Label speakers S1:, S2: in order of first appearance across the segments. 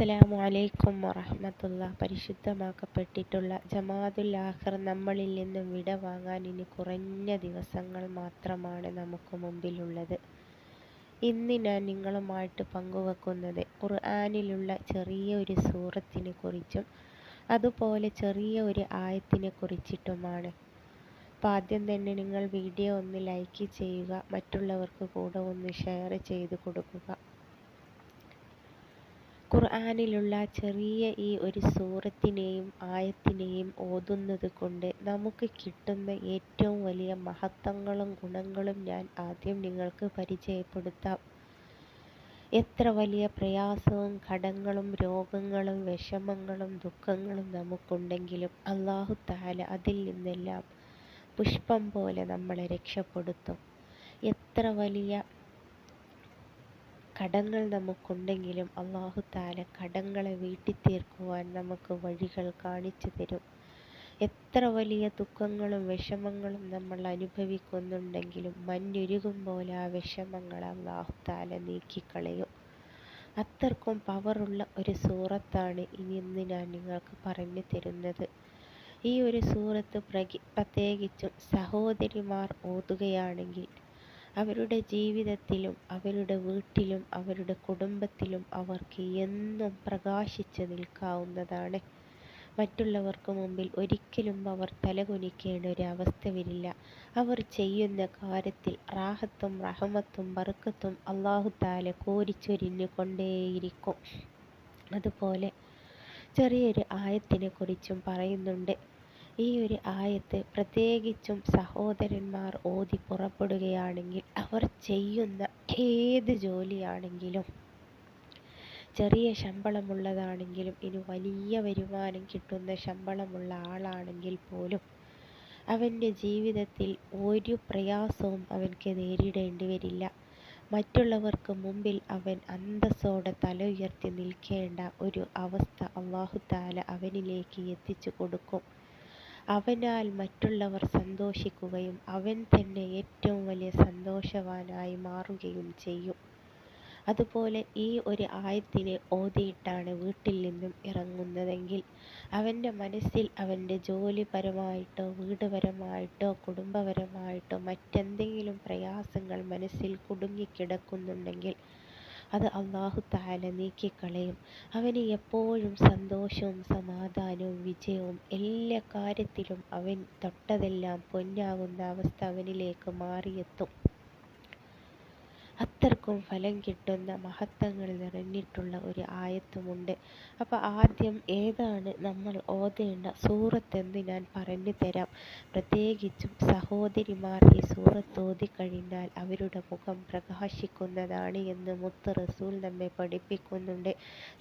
S1: അസ്സലാമു അലൈക്കും വറഹ്മത്തുള്ളാഹി പരിശുദ്ധമാക്കപ്പെട്ടിട്ടുള്ള ജമാഅത്തുൽ ആഖിർ നമ്മളിൽ നിന്നും വിട വാങ്ങാൻ ഇനി കുറഞ്ഞ ദിവസങ്ങൾ മാത്രമാണ് നമുക്ക് മുമ്പിലുള്ളത്. ഇന്ന് ഞാൻ നിങ്ങളുമായിട്ട് പങ്കുവെക്കുന്നത് ഖുർആനിലുള്ള ചെറിയ ഒരു സൂറത്തിനെ കുറിച്ചും അതുപോലെ ചെറിയ ഒരു ആയത്തിനെ കുറിച്ചിട്ടുമാണ്. അപ്പോൾ ആദ്യം തന്നെ നിങ്ങൾ വീഡിയോ ഒന്ന് ലൈക്ക് ചെയ്യുക മറ്റുള്ളവർക്ക് കൂടെ ഒന്ന് ഷെയർ ചെയ്ത് കൊടുക്കുക. ഖുർആനിലുള്ള ചെറിയ ഈ ഒരു സൂറത്തിനെയും ആയത്തിനെയും ഓതുന്നത് കൊണ്ട് നമുക്ക് കിട്ടുന്ന ഏറ്റവും വലിയ മഹത്വങ്ങളും ഗുണങ്ങളും ഞാൻ ആദ്യം നിങ്ങൾക്ക് പരിചയപ്പെടുത്താം. എത്ര വലിയ പ്രയാസവും കടങ്ങളും രോഗങ്ങളും വിഷമങ്ങളും ദുഃഖങ്ങളും നമുക്കുണ്ടെങ്കിലും അള്ളാഹു താല അതിൽ നിന്നെല്ലാം പുഷ്പം പോലെ നമ്മളെ രക്ഷപ്പെടുത്തും. എത്ര വലിയ കടങ്ങൾ നമുക്കുണ്ടെങ്കിലും അള്ളാഹു താല കടങ്ങളെ വീട്ടി തീർക്കുവാൻ നമുക്ക് വഴികൾ കാണിച്ചു തരും. എത്ര വലിയ ദുഃഖങ്ങളും വിഷമങ്ങളും നമ്മൾ അനുഭവിക്കുന്നുണ്ടെങ്കിലും മഞ്ഞുരുകും പോലെ ആ വിഷമങ്ങൾ അള്ളാഹു താല നീക്കിക്കളയും. അത്രക്കും പവറുള്ള ഒരു സൂറത്താണ് ഇനി ഇന്ന് ഞാൻ നിങ്ങൾക്ക് പറഞ്ഞു തരുന്നത്. ഈ ഒരു സൂറത്ത് പ്രകി പ്രത്യേകിച്ചും സഹോദരിമാർ ഓതുകയാണെങ്കിൽ അവരുടെ ജീവിതത്തിലും അവരുടെ വീട്ടിലും അവരുടെ കുടുംബത്തിലും അവർക്ക് എന്നും പ്രകാശിച്ച് നിൽക്കാവുന്നതാണ്. മറ്റുള്ളവർക്ക് മുമ്പിൽ ഒരിക്കലും അവർ തലകുനിക്കേണ്ട ഒരു അവസ്ഥ വരില്ല. അവർ ചെയ്യുന്ന കാര്യത്തിൽ റാഹത്തും റഹമത്തും ബർക്കത്തും അള്ളാഹു താല കോരിച്ചൊരിഞ്ഞു കൊണ്ടേയിരിക്കും. അതുപോലെ ചെറിയൊരു ആയത്തിനെ കുറിച്ചും പറയുന്നുണ്ട്. ഈ ഒരു ആയത്ത് പ്രത്യേകിച്ചും സഹോദരന്മാർ ഓതി പുറപ്പെടുകയാണെങ്കിൽ അവർ ചെയ്യുന്ന ഏത് ജോലിയാണെങ്കിലും ചെറിയ ശമ്പളമുള്ളതാണെങ്കിലും ഇനി വലിയ വരുമാനം കിട്ടുന്ന ശമ്പളമുള്ള ആളാണെങ്കിൽ പോലും അവന്റെ ജീവിതത്തിൽ ഒരു പ്രയാസവും അവൻക്ക് നേരിടേണ്ടി വരില്ല. മറ്റുള്ളവർക്ക് മുമ്പിൽ അവൻ അന്തസ്സോടെ തല ഉയർത്തി നിൽക്കേണ്ട ഒരു അവസ്ഥ അള്ളാഹു താല അവനിലേക്ക് എത്തിച്ചു കൊടുക്കും. അവനാൽ മറ്റുള്ളവർ സന്തോഷിക്കുകയും അവൻ തന്നെ ഏറ്റവും വലിയ സന്തോഷവാനായി മാറുകയും ചെയ്യും. അതുപോലെ ഈ ഒരു ആയത്തിനെ ഓതിയിട്ടാണ് വീട്ടിൽ നിന്നും ഇറങ്ങുന്നതെങ്കിൽ അവന്റെ മനസ്സിൽ അവന്റെ ജോലിപരമായിട്ടോ വീടുപരമായിട്ടോ കുടുംബപരമായിട്ടോ മറ്റെന്തെങ്കിലും പ്രയാസങ്ങൾ മനസ്സിൽ കുടുങ്ങിക്കിടക്കുന്നുണ്ടെങ്കിൽ അത് അള്ളാഹു താല നീക്കിക്കളയും അവന് എപ്പോഴും സന്തോഷവും സമാധാനവും വിജയവും എല്ലാ കാര്യത്തിലും അവൻ തൊട്ടതെല്ലാം പൊന്നാകുന്ന അവസ്ഥ അവനിലേക്ക് മാറിയെത്തും. അത്രക്കും ഫലം കിട്ടുന്ന മഹത്വങ്ങൾ നിറഞ്ഞിട്ടുള്ള ഒരു ആയത്തുമുണ്ട്. അപ്പോൾ ആദ്യം ഏതാണ് നമ്മൾ ഓതേണ്ട സൂറത്ത് എന്ന് ഞാൻ പറഞ്ഞു തരാം. പ്രത്യേകിച്ചും സഹോദരിമാർ ഈ സൂറത്ത് ഓതിക്കഴിഞ്ഞാൽ അവരുടെ മുഖം പ്രകാശിക്കുന്നതാണ് എന്ന് മുത്ത് റസൂൽ നമ്മെ പഠിപ്പിക്കുന്നുണ്ട്.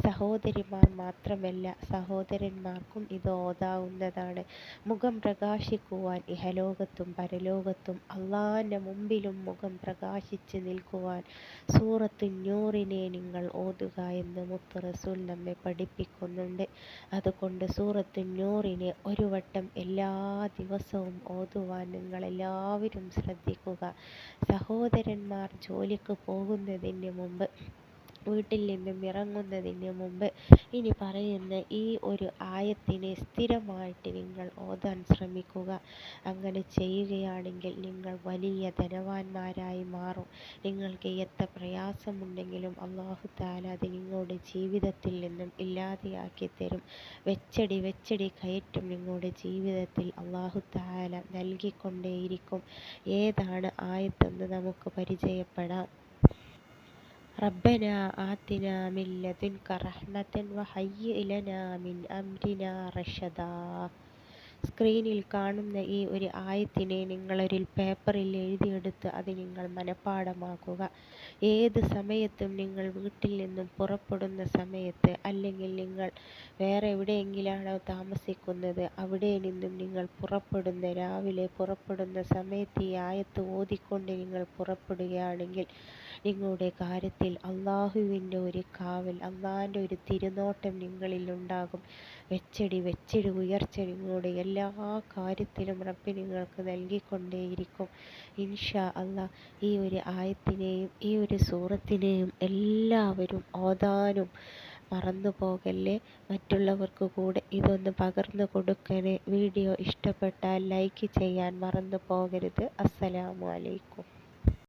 S1: സഹോദരിമാർ മാത്രമല്ല സഹോദരന്മാർക്കും ഇത് ഓതാവുന്നതാണ്. മുഖം പ്രകാശിക്കുവാൻ ഇഹലോകത്തും പരലോകത്തും അള്ളാന്റെ മുമ്പിലും മുഖം പ്രകാശിച്ച് നിൽക്കുവാൻ സൂറത്ത് നൂറിനെ നിങ്ങൾ ഓതുക എന്ന് മുത്ത് റസൂൽ നമ്മെ പഠിപ്പിക്കുന്നുണ്ട്. അതുകൊണ്ട് സൂറത്ത് നൂറിനെ ഒരു വട്ടം എല്ലാ ദിവസവും ഓതുവാൻ നിങ്ങൾ എല്ലാവരും ശ്രദ്ധിക്കുക. സഹോദരന്മാർ ജോലിക്ക് പോകുന്നതിന് മുമ്പ് വീട്ടിൽ നിന്നും ഇറങ്ങുന്നതിന് മുമ്പ് ഇനി പറയുന്ന ഈ ഒരു ആയത്തിനെ സ്ഥിരമായിട്ട് നിങ്ങൾ ഓതാൻ ശ്രമിക്കുക. അങ്ങനെ ചെയ്യുകയാണെങ്കിൽ നിങ്ങൾ വലിയ ധനവാന്മാരായി മാറും. നിങ്ങൾക്ക് എത്ര പ്രയാസമുണ്ടെങ്കിലും അള്ളാഹു താല അത് നിങ്ങളുടെ ജീവിതത്തിൽ നിന്നും ഇല്ലാതെയാക്കി തരും. വെച്ചടി വെച്ചടി കയറ്റും നിങ്ങളുടെ ജീവിതത്തിൽ അള്ളാഹു താല നൽകിക്കൊണ്ടേയിരിക്കും. ഏതാണ് ആയത്തെന്ന് നമുക്ക് പരിചയപ്പെടാം. ربنا آتنا من لدنك رحمة وهيئ لنا من أمرنا رشدا സ്ക്രീനിൽ കാണുന്ന ഈ ഒരു ആയത്തിനെ നിങ്ങളൊരു പേപ്പറിൽ എഴുതിയെടുത്ത് അത് നിങ്ങൾ മനഃപ്പാടമാക്കുക ഏത് സമയത്തും നിങ്ങൾ വീട്ടിൽ നിന്നും പുറപ്പെടുന്ന സമയത്ത് അല്ലെങ്കിൽ നിങ്ങൾ വേറെ എവിടെയെങ്കിലാണോ താമസിക്കുന്നത് അവിടെ നിന്നും നിങ്ങൾ പുറപ്പെടുന്ന രാവിലെ പുറപ്പെടുന്ന സമയത്ത് ഈ ആയത്ത് ഓതിക്കൊണ്ട് നിങ്ങൾ പുറപ്പെടുകയാണെങ്കിൽ നിങ്ങളുടെ കാര്യത്തിൽ അള്ളാഹുവിന്റെ ഒരു കാവൽ അള്ളാഹിന്റെ ഒരു തിരുനോട്ടം നിങ്ങളിൽ ഉണ്ടാകും. വെച്ചടി വെച്ചടി ഉയർച്ച നിങ്ങളുടെ എല്ലാ കാര്യത്തിലും റബ്ബ് നിങ്ങൾക്ക് നൽകിക്കൊണ്ടേയിരിക്കും. ഇൻഷാ അള്ളാഹ് ഈ ഒരു ആയത്തിനെയും ഈ ഒരു സൂറത്തിനെയും എല്ലാവരും ഓതാനും മറന്നു പോകല്ലേ? മറ്റുള്ളവർക്ക് കൂടെ ഇതൊന്ന് പകർന്നു കൊടുക്കണേ. വീഡിയോ ഇഷ്ടപ്പെട്ടാൽ ലൈക്ക് ചെയ്യാൻ മറന്നു പോകരുത്. അസ്സലാമു അലൈക്കും.